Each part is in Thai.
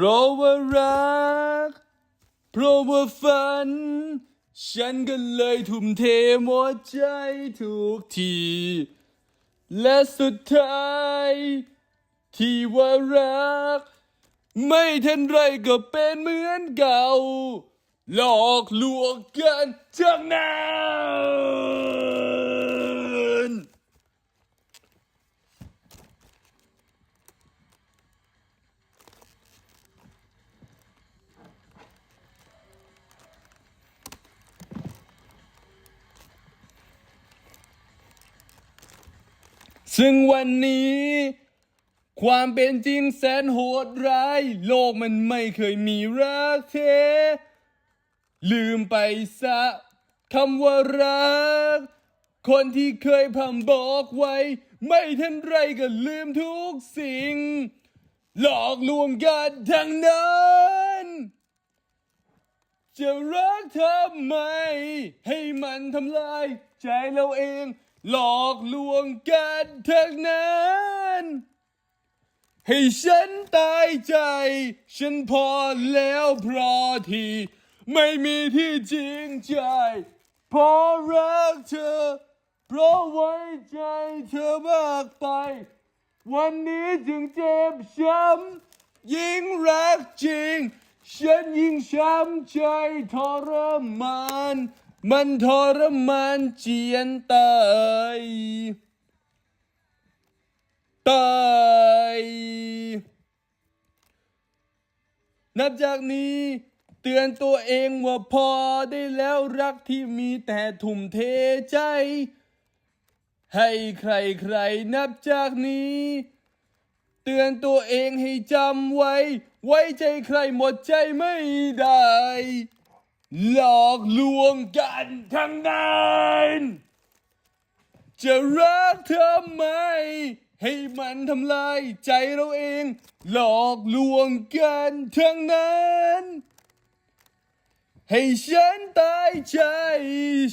พราะว่ารัก เพราะว่าฝัน ฉันก็เลยทุ่มเทหมดใจทุกที และสุดท้าย ที่ว่ารัก ไม่ทันไรก็เป็นเหมือนเก่า หลอกลวงกันทั้งนั้น ซึ่งวันนี้ ความเป็นจริงแสนโหดร้าย โลกมันไม่เคยมีรักเท ลืมไปซะคำว่ารัก คนที่เคยพำบอกไว้ ไม่ทันไรก็ลืมทุกสิ่ง หลอกลวงกันทั้งนั้นจะรักทำไมให้มันทำลายใจเราเอง หลอกลวงกันทั้งนั้น ให้ฉันตายใจ ฉันพอแล้วเพราะที่ไม่มีที่จริงใจเพราะรักเธอ เพราะไว้ใจเธอมากไป วันนี้จึงเจ็บช้ำยิ่งรักจริง ฉันยิ่งช้ำใจทรมาน มันทรมานเจียนตายตายนับจากนี้เตือนตัวเองว่าพอได้แล้วรักที่มีแต่ทุ่มเทใจ ให้ใครใครๆนับจากนี้ เตือนตัวเองให้จำไว้ ไว้ใจใครหมดใจไม่ได้ หลอกลวงกันทั้งนั้นจะรักเธอไหม ให้มันทำลายใจเราเอง หลอกลวงกันทั้งนั้น ให้ฉันตายใจ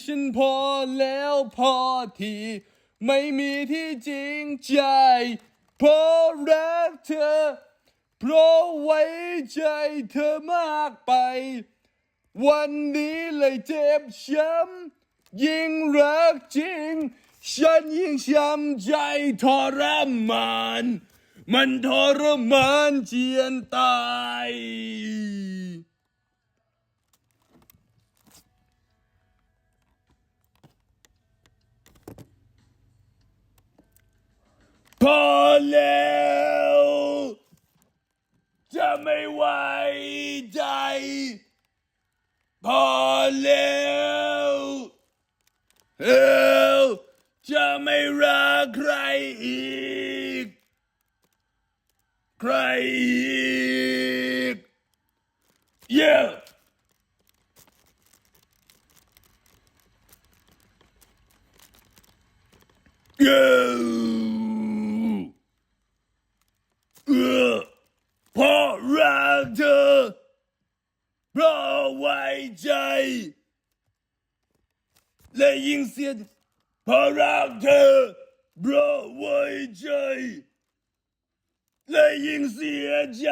ฉันพอแล้วพอที ไม่มีที่จริงใจเพราะรักเธอ เพราะไว้ใจเธอมากไป วันนี้เลยเจ็บช้ำยิ่งรักจริง ฉันยิ่งช้ำใจทรมาน มันทรมานเจียนตาย พอแล้วจะไม่ไหวใจ พอแล้วเออจะไม่รักใครอีก ใครอีก yeah เออเออเพราะรักเธอ เพราะไว้ใจ และยิ่งเสียเพราะรักเธอเพราะไว้ใจ และยิ่งเสียใจ